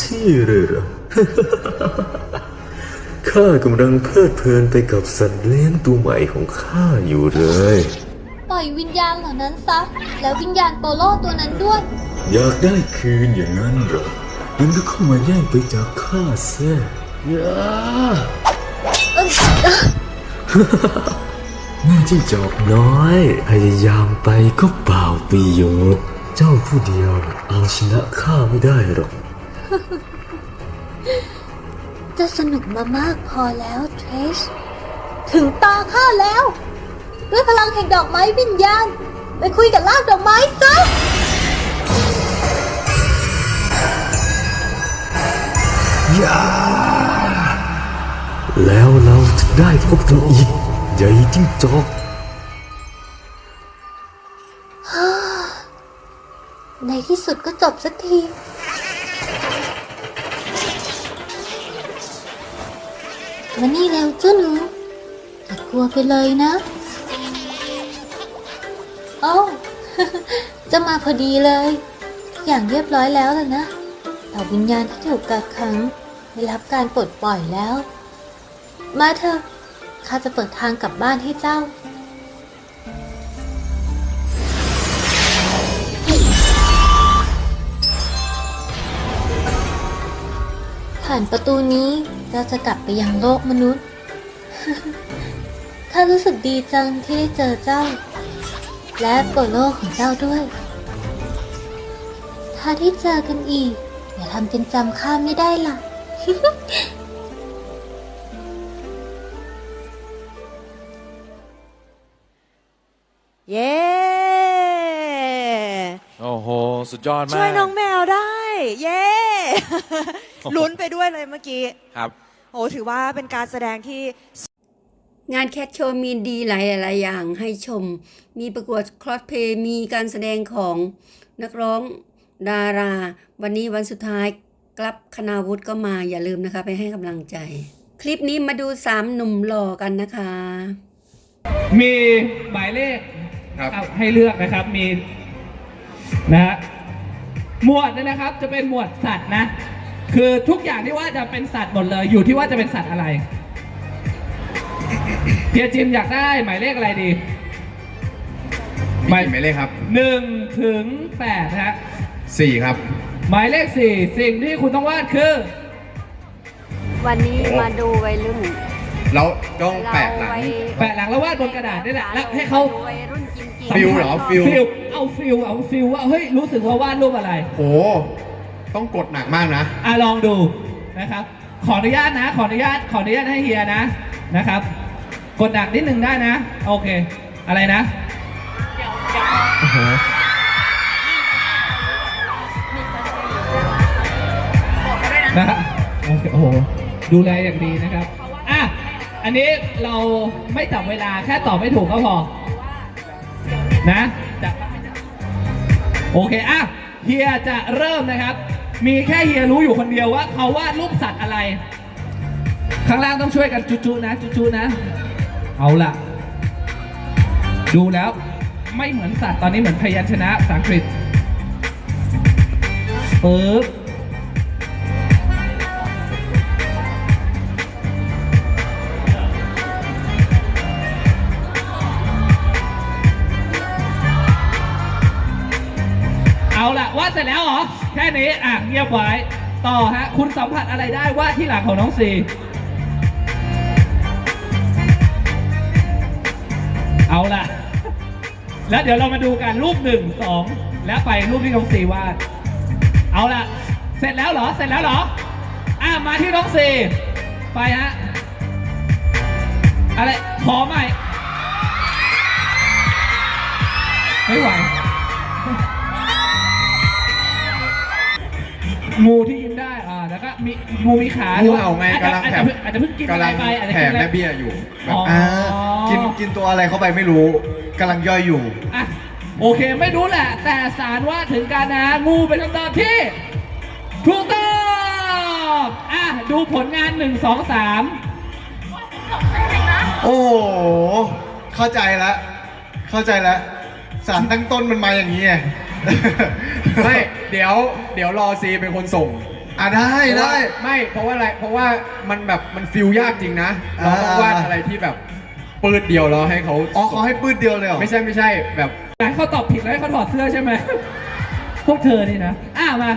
ที่เลยเหรอ ข้ากำลังเพลิดเพลินไปกับสัตว์เลี้ยงตัวใหม่ของข้าอยู่เลย ปล่อยวิญญาณเหล่านั้นซะ แล้ววิญญาณโปโลตัวนั้นด้วย อยากได้คืนอย่างนั้นเหรองั้นก็เข้ามาแย่งไปจากข้าเสียอย่าแม่จิ้งจอกน้อย พยายามไปก็เปล่าประโยชน์ เจ้าผู้เดียวเอาชนะข้าไม่ได้หรอก จะสนุกมามากพอแล้วเทรชถึงตาข้าแล้ว ด้วยพลังแห่งดอกไม้วิญญาณ ไปคุยกับลากดอกไม้ซะอย่าแล้วเราจะได้พบกันอีกใหญ่จิ้งจอกในที่สุดก็จบสักที มานี่เร็วเจ้าหนูอย่ากลัวไปเลยนะโอ้จะมาพอดีเลย อย่างเรียบร้อยแล้วล่ะนะเหล่าวิญญาณที่ถูกกักขังได้รับการปลดปล่อยแล้ว มาเถอะข้าจะเปิดทางกลับบ้านให้เจ้าผ่านประตูนี้ เราจะกลับไปยังโลกมนุษย์ ข้ารู้สึกดีจังที่ได้เจอเจ้า และโปโลของเจ้าด้วย ถ้าได้เจอกันอีก อย่าทำเป็นจำข้าไม่ได้ล่ะเย้ โอ้โห สุดยอดมาก ช่วยน้องแมวได้ เย้ ลุ้นไปด้วยเลยเมื่อกี้ ครับ โอ้ถือว่าเป็นการแสดงที่งานแคทโชว์มีดีหลายหลายๆอย่างให้ชม มีประกวดคลอสเพลย์มีการแสดงของนักร้องดารา วันนี้วันสุดท้ายกลับคณาวุฒิก็มาอย่าลืมนะคะ ไปให้กำลังใจ คลิปนี้มาดูสามหนุ่มหล่อกันนะคะ มีหมายเลขครับเอาให้เลือกนะครับมีนะฮะหมวดเนี่ยนะครับจะเป็นหมวดสัตว์นะ คือทุกอย่างที่ว่าจะเป็นสัตว์หมดเลย อยู่ที่ว่าจะเป็นสัตว์อะไรเฮียจิมอยากได้หมายเลขอะไรดีหมายหมายเลขครับหนึ่งถึงแปดนะฮะสี่ครับ หมายเลขสี่สิ่งที่คุณต้องวาดคือ วันนี้มาดูวัยรุ่น แล้วต้องแปะหลัง แปะหลังแล้ววาดบนกระดาษนี่แหละแล้วให้เขาวัยรุ่นจริงฟิลเหรอฟิลฟิลเอาฟิลเอาฟิลว่าเฮ้ยรู้สึกว่าวาดรูปอะไรโห ต้องกดหนักมากนะ อะลองดูนะครับ ขออนุญาตนะ ขออนุญาตขออนุญาตให้เฮียนะนะครับ กดดักนิดนึงได้นะ โอเค อะไรนะนะฮะโอเคโอ้โหดูแลอย่างดีนะครับอะอันนี้เราไม่จับเวลาแค่ตอบไม่ถูกก็พอ นะจะโอเคอะเฮียจะเริ่มนะครับ มีแค่เฮียรู้อยู่คนเดียวว่าเขาวาดรูปสัตว์อะไร ข้างล่างต้องช่วยกันจุๆนะจุๆนะ เอาล่ะ ดูแล้วไม่เหมือนสัตว์ตอนนี้เหมือนพยัญชนะภาษาอังกฤษปึ๊บเอาล่ะวาดเสร็จแล้วเหรอ แค่นี้อะเงียบไว้ต่อฮะ คุณสัมผัสอะไรได้ว่าที่หลังของน้องซีเอาล่ะ แล้วเดี๋ยวเรามาดูกันรูปหนึ่งสองแล้วไปรูปที่น้องซีวาดเอาล่ะ เสร็จแล้วเหรอ เสร็จแล้วเหรอ อะมาที่น้องซีไปฮะอะไรขอใหม่ไม่ไหว งูที่ยิ้มได้อ่าแล้วก็มีงูมีขางูเห่าไงอาจจะกำลังอาจแถจะมเพิ่งอาจจะเพิ่งกินอะไรกำลังไปอาจจะแถกินมอะไร แม่เบี้ยอยู่แบบอ๋ออ่อ่ากินกินตัวอะไรเข้าไปไม่รู้กำลังย่อยอยู่ อะโอเคไม่รู้แหละ แต่สารว่าถึงการนะงูเป็นคำตอบที่ถูกต้องอะดูผลงานหนึ่งสองสามโอ้โหเข้าใจแล้วเข้าใจแล้วสารตั้งต้นมันมาอย่างนี้ไง ไม่เดี๋ยวเดี๋ยวรอซีเป็นคนส่งอะได้ได้ไม่เพราะว่าอะไรเพราะว่ามันแบบมันฟิลยากจริงนะเราต้องอ่าวาดอะไรที่แบบปืดเดียวแล้วให้เขาอ๋อเขาให้ปื้ดเดียวเลยเหรอ ไม่ใช่ไม่ใช่แบบแต่เขาตอบผิดแล้วให้เขาถอดเสื้อใช่ไหม พวกเธอนี่นะ อะมา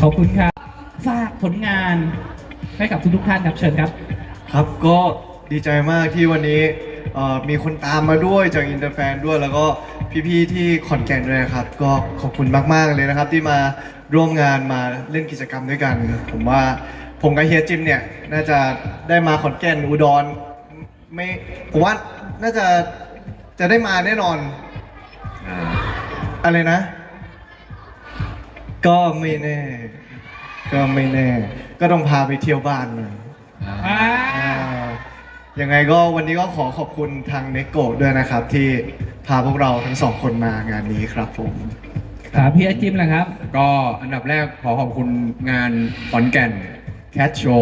ขอบคุณครับ ฝากผลงาน ให้กับทุกๆท่านครับเชิญครับ ครับก็ดีใจมากที่วันนี้เอ่อมีคนตามมาด้วยจากอินเตอร์แฟนด้วย แล้วก็พี่ๆที่ขอนแก่นด้วยนะครับ ก็ขอบคุณมากๆเลยนะครับ ที่มาร่วมงานมาเล่นกิจกรรมด้วยกัน ผมว่าผมกับเฮียจิมเนี่ยน่าจะได้มาขอนแก่นอุดรไม่ผมว่าน่าจะจะได้มาแน่นอนอ่าอะไรนะ ก็ไม่แน่ ก็ไม่แน่ ก็ต้องพาไปเที่ยวบ้านหน่อยอ่าอ่ายังไงก็วันนี้ก็ขอขอบคุณทางเนโกด้วยนะครับ ที่พาพวกเราทั้งสองคนมางานนี้ครับผมครับพี่อาจิมแหละครับ ก็อันดับแรกขอขอบคุณงานขอนแก่น Cat Show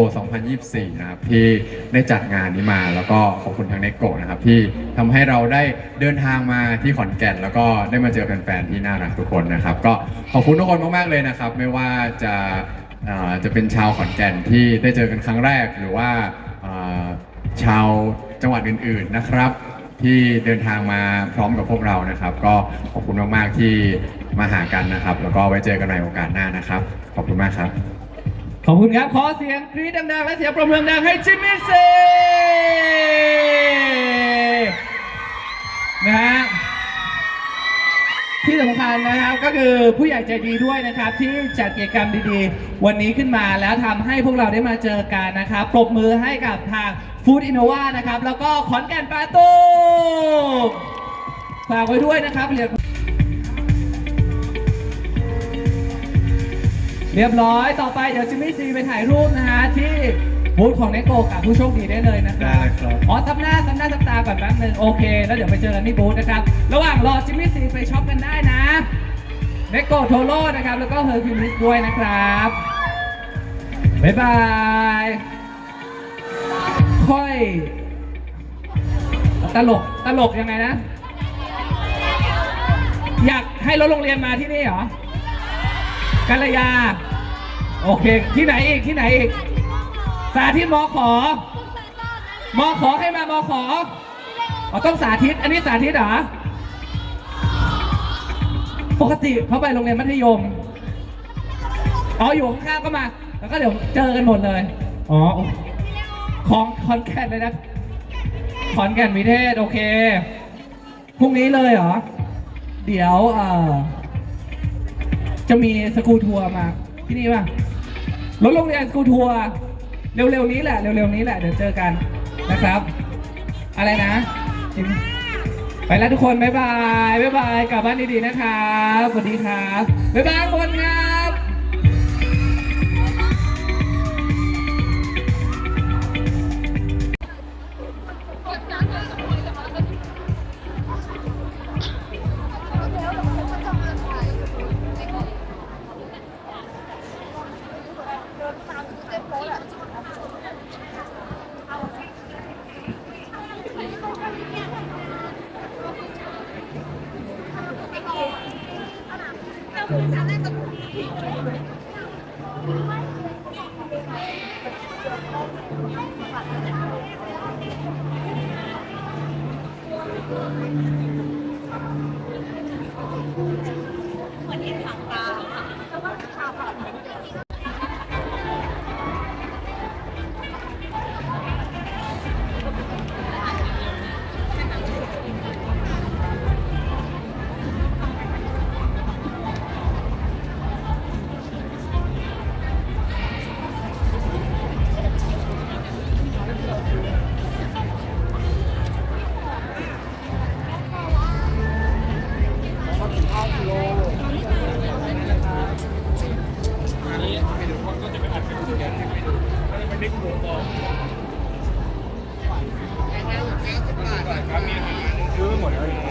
2024 นะครับ ที่ได้จัดงานนี้มาแล้วก็ขอบคุณทางเนโกะนะครับ ที่ทำให้เราได้เดินทางมาที่ขอนแก่น แล้วก็ได้มาเจอแฟนๆที่น่ารักทุกคนนะครับ ก็ขอบคุณทุกคนมากๆเลยนะครับ ไม่ว่าจะเอ่อจะเป็นชาวขอนแก่นที่ได้เจอกันครั้งแรกหรือว่าอ่อชาวจังหวัดอื่นๆนะครับ ที่เดินทางมาพร้อมกับพวกเรานะครับ ก็ขอบคุณมากๆที่มาหากันนะครับ แล้วก็ไว้เจอกันในโอกาสหน้านะครับ ขอบคุณมากครับ ขอบคุณครับ ขอเสียงกรี๊ดดังๆ และเสียงปรบมือดังๆให้จิมมี่ซีนะฮะ ที่สำคัญนะครับก็คือผู้ใหญ่ใจดีด้วยนะครับ ที่จัดกิจกรรมดีๆ วันนี้ขึ้นมาแล้วทำให้พวกเราได้มาเจอกันนะครับปรบมือให้กับทางฟู้ดอินโนวานะครับ แล้วก็ขอนแก่นปาตูมฝากไว้ด้วยนะครับเรียญเรียบร้อย ต่อไปเดี๋ยวจิมมี่ซีไปถ่ายรูปนะฮะที่ บูธของเนโกกับผู้โชคดีได้เลยนะคได้รับครับ อ๋อซับหน้าซับหน้าซับตาก่อนแป๊บนึงโอเค แล้วเดี๋ยวไปเจอกันที่บูธนะครับ ระหว่างรอจิมมี่ซีไปช็อปกันได้นะเนโกโทโร่นะครับ แล้วก็เฮอร์คิวลิสด้วยนะครับ บ๊ายบาย ค่อย ตลก ตลกยังไงนะ อยากให้รถโรงเรียนมาที่นี่เหรอกัลยา โอเค ที่ไหนอีก ที่ไหนอีก สาธิตมอขอมอขอให้มามอขออ๋อต้องสาธิต อันนี้สาธิตเหรอ ปกติเขาไปโรงเรียนมัธยม อ๋ออยู่ข้างๆก็มา แล้วก็เดี๋ยวเจอกันหมดเลย อ๋อ ของคอนแก่นเลยนะขอนแก่นวิเทศโอเค พรุ่งนี้เลยเหรอ เดี๋ยวเอ่อจะมีสกูทัวร์มาที่นี่ป่ะรถโรงเรียนสกูทัวร์ เร็วๆนี้แหละเร็วๆนี้แหละเดี๋ยวเจอกันนะครับ อะไรนะ ไปแล้วทุกคน บ๊ายบาย บ๊ายบาย กลับบ้านดีๆนะครับ สวัสดีครับ บ๊ายบาย ไม่กูโบกองแค่ห้าสิบบาทครับมีอาหารซื้อหมดเลย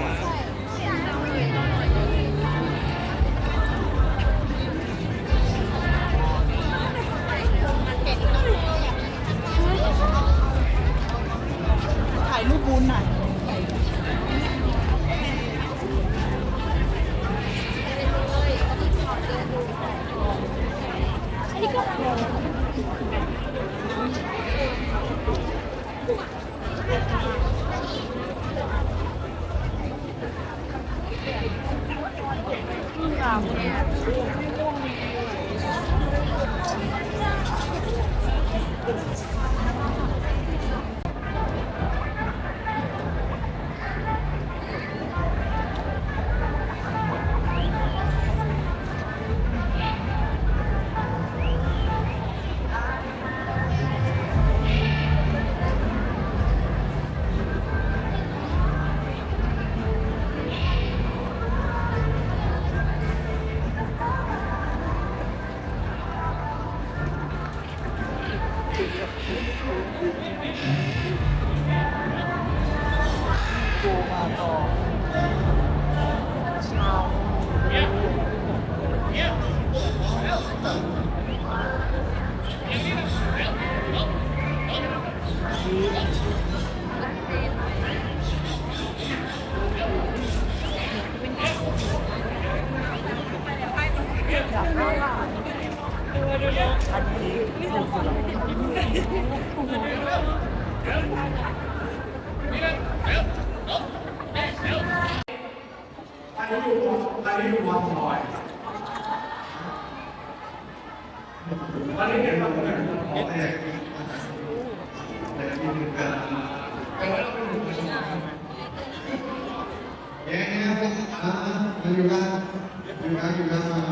Yeah, uh, you got, you got, you got.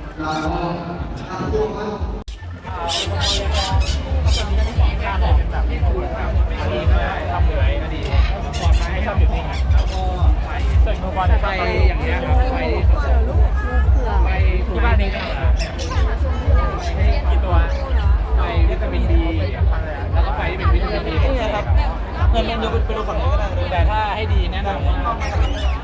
เงี้ยครับไฟไฟที่บ้านนี้ก็กี่ตัวไฟวิตามินดีแล้วก็ไฟที่เป็นวิตามินดีนี่ครับเงินเงินดูไปดูฝั่งนี้ก็ได้แต่ถ้าให้ดีแนะนำ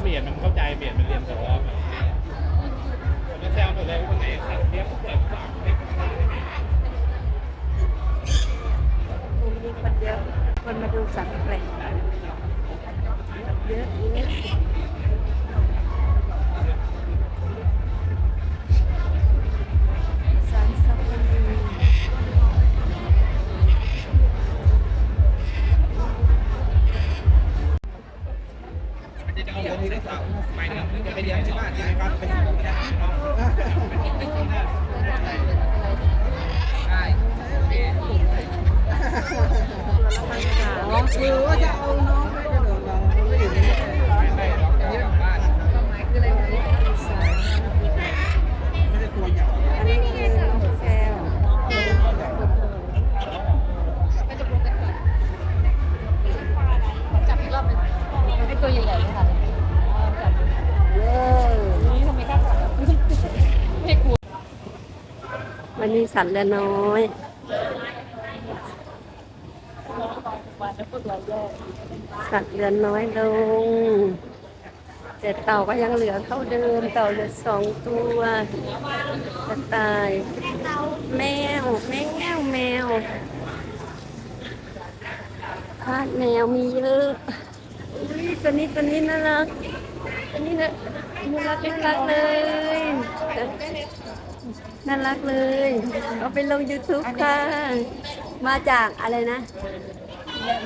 เปลี่ยนมันเข้าใจเปลี่ยนมันเรียนแต่ว่ามันแซวหมดเลยว่าไงสัตว์เลี้ยงเปิดฝากเด็กมีคนเยอะ คนมาดูสัตว์แปลกเยอะ ไมายถึงจะไปเดี๋ยวที่บ้านที่บ้านเป็นของญาติน้องใช่อ๋อคือว่าจะเอาน้องไป วันนี้สัตว์เรือน้อยสัตว์เรือน้อยลง แต่เต่าก็ยังเหลือเท่าเดิม เต่าเหลือสองตัวกระต่าย แมว แมว แมวทาสแมวมีเยอะอุ้ยตัวนี้ตัวนี้น่ารักตัวนี้นะน่ารักน่ารักเลย น่ารักเลย เอาไปลง YouTube ค่ะ มาจากอะไรนะ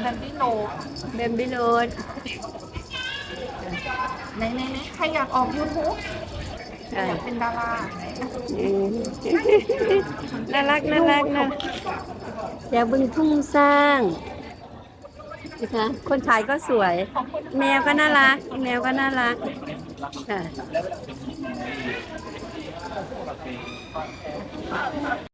แบมบิโลแบมบิโลไหนไหนไหนใครอยากออกยูทูบอยากเป็นดาราน่ารักน่ารักนะอยากบึงทุ่งสร้างนะคะคนขายก็สวย แมวก็น่ารัก แมวก็น่ารักค่ะ はいはい。